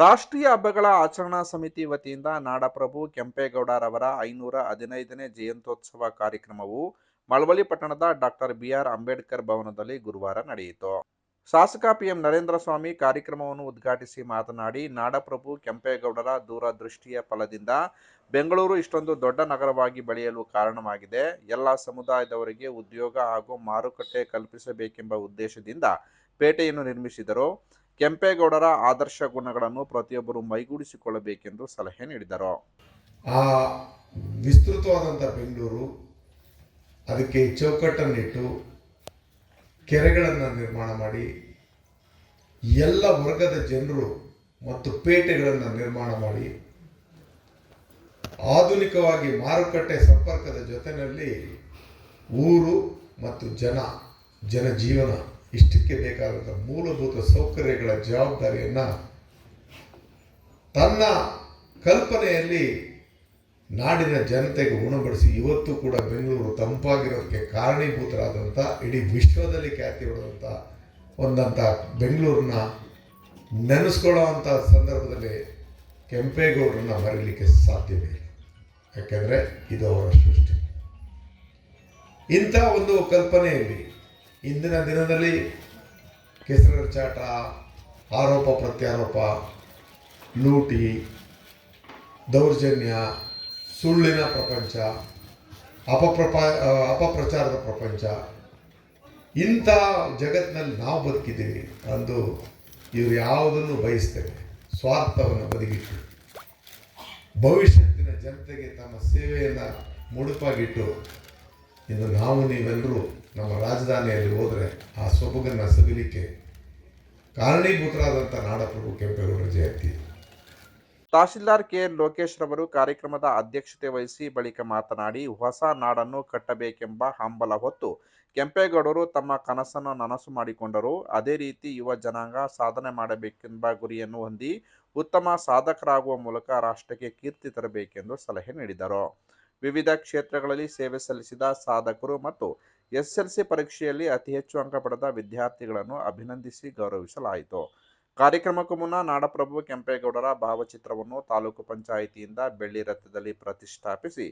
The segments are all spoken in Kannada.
ರಾಷ್ಟ್ರೀಯ ಹಬ್ಬಗಳ ಆಚರಣಾ ಸಮಿತಿ ವತಿಯಿಂದ ನಾಡಪ್ರಭು ಕೆಂಪೇಗೌಡರವರ ಐನೂರ ಹದಿನೈದನೇ ಜಯಂತ್ಯೋತ್ಸವ ಕಾರ್ಯಕ್ರಮವು ಮಳವಳ್ಳಿ ಪಟ್ಟಣದ ಡಾಕ್ಟರ್ ಬಿಆರ್ ಅಂಬೇಡ್ಕರ್ ಭವನದಲ್ಲಿ ಗುರುವಾರ ನಡೆಯಿತು. ಶಾಸಕ ಪಿಎಂ ನರೇಂದ್ರ ಸ್ವಾಮಿ ಕಾರ್ಯಕ್ರಮವನ್ನು ಉದ್ಘಾಟಿಸಿ ಮಾತನಾಡಿ, ನಾಡಪ್ರಭು ಕೆಂಪೇಗೌಡರ ದೂರದೃಷ್ಟಿಯ ಫಲದಿಂದ ಬೆಂಗಳೂರು ಇಷ್ಟೊಂದು ದೊಡ್ಡ ನಗರವಾಗಿ ಬೆಳೆಯಲು ಕಾರಣವಾಗಿದೆ. ಎಲ್ಲ ಸಮುದಾಯದವರಿಗೆ ಉದ್ಯೋಗ ಹಾಗೂ ಮಾರುಕಟ್ಟೆ ಕಲ್ಪಿಸಬೇಕೆಂಬ ಉದ್ದೇಶದಿಂದ ಪೇಟೆಯನ್ನು ನಿರ್ಮಿಸಿದರು. ಕೆಂಪೇಗೌಡರ ಆದರ್ಶ ಗುಣಗಳನ್ನು ಪ್ರತಿಯೊಬ್ಬರು ಮೈಗೂಡಿಸಿಕೊಳ್ಳಬೇಕೆಂದು ಸಲಹೆ ನೀಡಿದರು. ಆ ವಿಸ್ತೃತವಾದಂಥ ಬೆಂಗಳೂರು, ಅದಕ್ಕೆ ಚೌಕಟ್ಟನ್ನಿಟ್ಟು ಕೆರೆಗಳನ್ನು ನಿರ್ಮಾಣ ಮಾಡಿ ಎಲ್ಲ ವರ್ಗದ ಜನರು ಮತ್ತು ಪೇಟೆಗಳನ್ನು ನಿರ್ಮಾಣ ಮಾಡಿ ಆಧುನಿಕವಾಗಿ ಮಾರುಕಟ್ಟೆ ಸಂಪರ್ಕದ ಜೊತೆಯಲ್ಲಿ ಊರು ಮತ್ತು ಜನ ಜನಜೀವನ ಇಷ್ಟಕ್ಕೆ ಬೇಕಾದಂಥ ಮೂಲಭೂತ ಸೌಕರ್ಯಗಳ ಜವಾಬ್ದಾರಿಯನ್ನು ತನ್ನ ಕಲ್ಪನೆಯಲ್ಲಿ ನಾಡಿನ ಜನತೆಗೆ ಉಣಬಡಿಸಿ ಇವತ್ತು ಕೂಡ ಬೆಂಗಳೂರು ತಂಪಾಗಿರೋದಕ್ಕೆ ಕಾರಣೀಭೂತರಾದಂಥ ಇಡೀ ವಿಶ್ವದಲ್ಲಿ ಖ್ಯಾತಿ ಹೊಡೆದಂಥ ಒಂದಂಥ ಬೆಂಗಳೂರನ್ನ ನೆನೆಸ್ಕೊಳ್ಳೋವಂಥ ಸಂದರ್ಭದಲ್ಲಿ ಕೆಂಪೇಗೌಡರನ್ನ ಮರೀಲಿಕ್ಕೆ ಸಾಧ್ಯವೇ ಇಲ್ಲ. ಯಾಕೆಂದರೆ ಇದು ಅವರ ಸೃಷ್ಟಿ. ಇಂಥ ಒಂದು ಕಲ್ಪನೆಯಲ್ಲಿ ಇಂದಿನ ದಿನದಲ್ಲಿ ಕೆಸರಚಾಟ ಆರೋಪ, ಪ್ರತ್ಯಾರೋಪ, ಲೂಟಿ, ದೌರ್ಜನ್ಯ, ಸುಳ್ಳಿನ ಪ್ರಪಂಚ, ಅಪಪ್ರಪ, ಅಪಪ್ರಚಾರದ ಪ್ರಪಂಚ, ಇಂಥ ಜಗತ್ತಿನಲ್ಲಿ ನಾವು ಬದುಕಿದ್ದೀವಿ ಅಂದು ಇವರು ಯಾವುದನ್ನು ಬಯಸ್ತೇವೆ? ಸ್ವಾರ್ಥವನ್ನು ಬದುಕಿಟ್ಟು ಭವಿಷ್ಯತ್ತಿನ ಜನತೆಗೆ ತಮ್ಮ ಸೇವೆಯನ್ನು ಮುಡುಪಾಗಿಟ್ಟು, ಇಂದು ನಾವು ನೀವೆಲ್ಲರೂ ನಮ್ಮ ರಾಜಧಾನಿಯಲ್ಲಿ ಹೋದರೆ ಆ ಸೊಬಗನ್ನು ಸವಿಲಿಕ್ಕೆ ಕಾರಣೀಭೂತರಾದಂಥ ನಾಡಪ್ರಭು ಕೆಂಪೇಗೌಡರ ಜಯಂತಿ. ತಹಶೀಲ್ದಾರ್ ಕೆ ಲೋಕೇಶ್ ರವರು ಕಾರ್ಯಕ್ರಮದ ಅಧ್ಯಕ್ಷತೆ ವಹಿಸಿ ಬಳಿಕ ಮಾತನಾಡಿ, ಹೊಸ ನಾಡನ್ನು ಕಟ್ಟಬೇಕೆಂಬ ಹಂಬಲ ಹೊತ್ತು ಕೆಂಪೇಗೌಡರು ತಮ್ಮ ಕನಸನ್ನು ನನಸು ಮಾಡಿಕೊಂಡರು. ಅದೇ ರೀತಿ ಯುವ ಜನಾಂಗ ಸಾಧನೆ ಮಾಡಬೇಕೆಂಬ ಗುರಿಯನ್ನು ಹೊಂದಿ ಉತ್ತಮ ಸಾಧಕರಾಗುವ ಮೂಲಕ ರಾಷ್ಟ್ರಕ್ಕೆ ಕೀರ್ತಿ ತರಬೇಕೆಂದು ಸಲಹೆ ನೀಡಿದರು. ವಿವಿಧ ಕ್ಷೇತ್ರಗಳಲ್ಲಿ ಸೇವೆ ಸಲ್ಲಿಸಿದ ಸಾಧಕರು ಮತ್ತು ಎಸ್ಎಲ್ಸಿ ಪರೀಕ್ಷೆಯಲ್ಲಿ ಅತಿ ಹೆಚ್ಚು ಅಂಕ ಪಡೆದ ವಿದ್ಯಾರ್ಥಿಗಳನ್ನು ಅಭಿನಂದಿಸಿ ಗೌರವಿಸಲಾಯಿತು. ಕಾರ್ಯಕ್ರಮಕ್ಕೂ ಮುನ್ನ ನಾಡಪ್ರಭು ಕೆಂಪೇಗೌಡರ ಭಾವಚಿತ್ರವನ್ನು ತಾಲೂಕು ಪಂಚಾಯಿತಿಯಿಂದ ಬೆಳ್ಳಿ ರಥದಲ್ಲಿ ಪ್ರತಿಷ್ಠಾಪಿಸಿ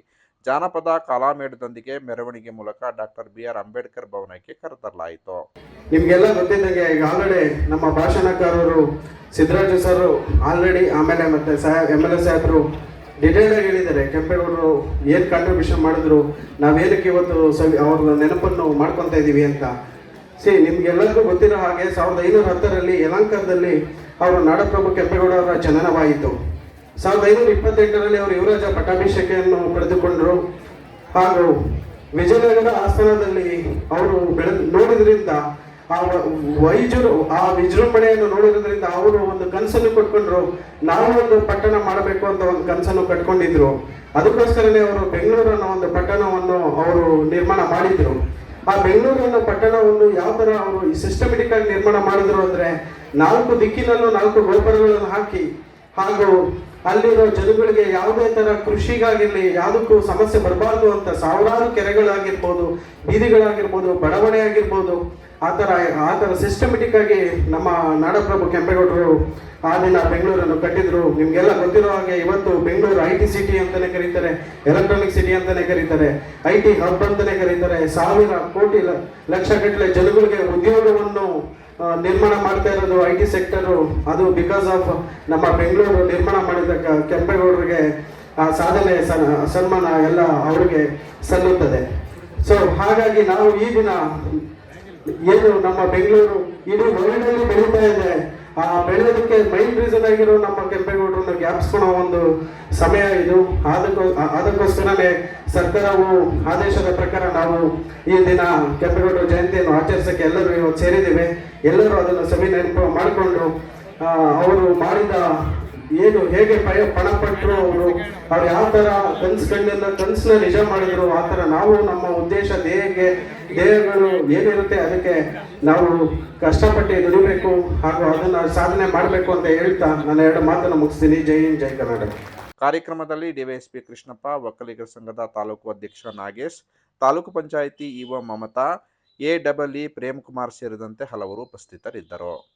ಜಾನಪದ ಕಲಾಮೇಡದೊಂದಿಗೆ ಮೆರವಣಿಗೆ ಮೂಲಕ ಡಾಕ್ಟರ್ ಬಿಆರ್ ಅಂಬೇಡ್ಕರ್ ಭವನಕ್ಕೆ ಕರೆತರಲಾಯಿತು. ನಿಮ್ಗೆಲ್ಲ ಗೊತ್ತಿದ್ದಂಗೆ ಈಗ ಆಲ್ರೆಡಿ ನಮ್ಮ ಭಾಷಣಕಾರರು ಸಿದ್ದರಾಜು ಸರ್ ಆಲ್ರೆಡಿ ಆಮೇಲೆ ಮತ್ತೆ ಎಂ ಎಲ್ ಎ ಸಾಹೇಬರು ಡಿಟೇಲ್ ಆಗಿ ಹೇಳಿದ್ದಾರೆ, ಕೆಂಪೇಗೌಡರು ಏನು ಕಾಂಟ್ರಿಬ್ಯೂಷನ್ ಮಾಡಿದ್ರು ನಾವೇನಕ್ಕೆ ಇವತ್ತು ಸವಿ ಅವ್ರ ನೆನಪನ್ನು ಮಾಡ್ಕೊತಾ ಇದ್ದೀವಿ ಅಂತ. ಸಿ, ನಿಮ್ಗೆಲ್ಲರಿಗೂ ಗೊತ್ತಿರೋ ಹಾಗೆ ಸಾವಿರದ ಐನೂರ ಹತ್ತರಲ್ಲಿ ಯಲಂಕದಲ್ಲಿ ಅವರು ನಾಡಪ್ರಭು ಕೆಂಪೇಗೌಡರ ಜನನವಾಯಿತು. ಸಾವಿರದ ಐನೂರ ಇಪ್ಪತ್ತೆಂಟರಲ್ಲಿ ಅವರು ಯುವರಾಜ ಪಟ್ಟಾಭಿಷೇಕೆಯನ್ನು ಪಡೆದುಕೊಂಡರು. ಹಾಗೂ ವಿಜಯನಗರ ಆಸ್ಥಾನದಲ್ಲಿ ಅವರು ಬೆಳೆ ನೋಡಿದ್ರಿಂದ ವೈಜರು ಆ ವಿಜೃಂಭಣೆಯನ್ನು ನೋಡಿರೋದ್ರಿಂದ ಅವರು ಒಂದು ಕನಸನ್ನು ಕೊಟ್ಕೊಂಡ್ರು. ನಾವು ಒಂದು ಪಟ್ಟಣ ಮಾಡಬೇಕು ಅಂತ ಒಂದು ಕನಸನ್ನು ಕಟ್ಕೊಂಡಿದ್ರು. ಅದಕ್ಕೋಸ್ಕರನೇ ಅವರು ಬೆಂಗಳೂರು ಅನ್ನೋ ಒಂದು ಪಟ್ಟಣವನ್ನು ಅವರು ನಿರ್ಮಾಣ ಮಾಡಿದ್ರು. ಆ ಬೆಂಗಳೂರು ಅನ್ನೋ ಪಟ್ಟಣವನ್ನು ಯಾವ ತರ ಅವರು ಸಿಸ್ಟಮೆಟಿಕ್ ಆಗಿ ನಿರ್ಮಾಣ ಮಾಡಿದ್ರು ಅಂದ್ರೆ ನಾಲ್ಕು ದಿಕ್ಕಿನಲ್ಲೂ ನಾಲ್ಕು ಗೋಪುರಗಳನ್ನು ಹಾಕಿ ಹಾಗೂ ಅಲ್ಲಿರೋ ಜನಗಳಿಗೆ ಯಾವುದೇ ತರ ಕೃಷಿಗಾಗಿರ್ಲಿ, ಯಾವುದಕ್ಕೂ ಸಮಸ್ಯೆ ಬರಬಾರ್ದು ಅಂತ ಸಾವಿರಾರು ಕೆರೆಗಳಾಗಿರ್ಬೋದು, ಬೀದಿಗಳಾಗಿರ್ಬೋದು ಬಡಾವಣೆ ಆಗಿರ್ಬೋದು ಆ ಥರ ಆ ಥರ ಸಿಸ್ಟಮೆಟಿಕ್ ಆಗಿ ನಮ್ಮ ನಾಡಪ್ರಭು ಕೆಂಪೇಗೌಡರು ಆ ದಿನ ಬೆಂಗಳೂರನ್ನು ಕಟ್ಟಿದ್ರು. ನಿಮ್ಗೆಲ್ಲ ಗೊತ್ತಿರೋ ಹಾಗೆ ಇವತ್ತು ಬೆಂಗಳೂರು ಐ ಟಿ ಸಿಟಿ ಅಂತಾನೆ ಕರೀತಾರೆ ಎಲೆಕ್ಟ್ರಾನಿಕ್ ಸಿಟಿ ಅಂತಾನೆ ಕರೀತಾರೆ ಐ ಟಿ ಹಬ್ ಅಂತಾನೆ ಕರೀತಾರೆ. ಸಾವಿರ ಕೋಟಿ ಲಕ್ಷ ಗಟ್ಟಲೆ ಜನಗಳಿಗೆ ಉದ್ಯೋಗವನ್ನು ನಿರ್ಮಾಣ ಮಾಡ್ತಾ ಇರೋದು ಐ ಟಿ ಸೆಕ್ಟರು ಅದು ಬಿಕಾಸ್ ಆಫ್ ನಮ್ಮ ಬೆಂಗಳೂರು ನಿರ್ಮಾಣ ಮಾಡಿದ ಕೆಂಪೇಗೌಡರಿಗೆ ಆ ಸಾಧನೆ ಸನ್- ಸನ್ಮಾನ ಎಲ್ಲ ಅವರಿಗೆ ಸಲ್ಲುತ್ತದೆ. ಸೊ ಹಾಗಾಗಿ ನಾವು ಈ ದಿನ ಏನು ನಮ್ಮ ಬೆಂಗಳೂರು ಇಡೀ ವರ್ಲ್ಡಲ್ಲಿ ಬೆಳೀತಾ ಇದೆ. ಆ, ಬೆಳೆಯೋದಕ್ಕೆ ಮೈನ್ ರೀಸನ್ ಆಗಿರೋ ನಮ್ಮ ಕೆಂಪೇಗೌಡರನ್ನು ಜ್ಞಾಪಿಸ್ಕೊಳ್ಳೋ ಒಂದು ಸಮಯ ಇದು. ಅದಕ್ಕೋ ಆ- ಅದಕ್ಕೋಸ್ಕರನೇ ಸರ್ಕಾರವು ಆದೇಶದ ಪ್ರಕಾರ ನಾವು ಈ ದಿನ ಕೆಂಪೇಗೌಡರ ಜಯಂತಿಯನ್ನು ಆಚರಿಸಕ್ಕೆ ಎಲ್ಲರೂ ಇವತ್ತು ಸೇರಿದ್ದೇವೆ. ಎಲ್ಲರೂ ಅದನ್ನು ಸಭೆ ನೆನಪು ಮಾಡಿಕೊಂಡು ಅವರು ಮಾಡಿದ ಏನು ಹೇಗೆ ಪಯ ಪಣ ಪಟ್ಟರು ಅವರು? ಅವ್ರು ಯಾವ ತರ ಕನ್ಸು ಕಂಡಿಲ್ಲ ಕನ್ಸನ್ನ ನಿಜ ಮಾಡಿದ್ರು? ಆ ತರ ನಾವು ನಮ್ಮ ಉದ್ದೇಶ ದೇಹಕ್ಕೆ, ದೇಹಗಳು ಏನಿರುತ್ತೆ ಅದಕ್ಕೆ ನಾವು ಕಷ್ಟಪಟ್ಟು ದುಡಿಬೇಕು ಹಾಗೂ ಅದನ್ನ ಸಾಧನೆ ಮಾಡಬೇಕು ಅಂತ ಹೇಳ್ತಾ ನಾನು ಎರಡು ಮಾತನ್ನು ಮುಗಿಸ್ತೀನಿ. ಜೈ ಹಿಂದ್, ಜೈ ಕರ್ನಾಟಕ ಕಾರ್ಯಕ್ರಮದಲ್ಲಿ ಡಿವೈಎಸ್ಪಿ ಕೃಷ್ಣಪ್ಪ ಒಕ್ಕಲಿಗರ ಸಂಘದ ತಾಲೂಕು ಅಧ್ಯಕ್ಷ Nagesh, taluk panchayat EO Mamata, A double E Prem Kumar ಸೇರಿದಂತೆ ಹಲವರು ಉಪಸ್ಥಿತರಿದ್ದರು.